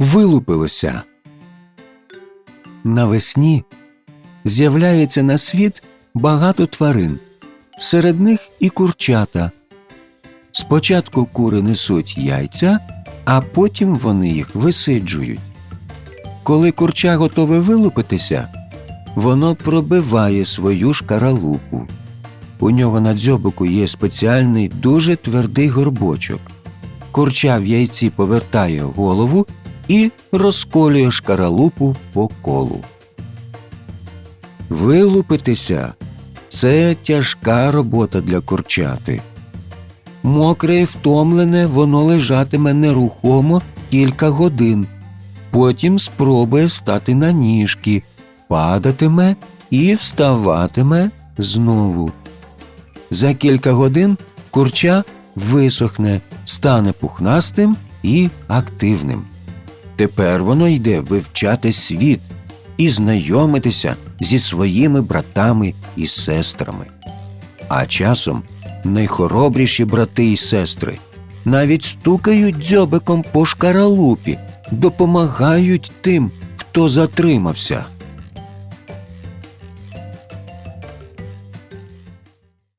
вилупилося. Навесні з'являється на світ багато тварин, серед них і курчата. Спочатку кури несуть яйця, а потім вони їх висиджують. Коли курча готове вилупитися, воно пробиває свою шкаралупу. У нього на дзьобику є спеціальний дуже твердий горбочок. Курча в яйці повертає голову і розколює шкаралупу по колу. Вилупитися це тяжка робота для курчати. Мокре і втомлене воно лежатиме нерухомо кілька годин, потім спробує стати на ніжки, падатиме і вставатиме знову. За кілька годин курча висохне, стане пухнастим і активним. Тепер воно йде вивчати світ і знайомитися зі своїми братами і сестрами. А часом найхоробріші брати і сестри навіть стукають дзьобиком по шкаралупі, допомагають тим, хто затримався.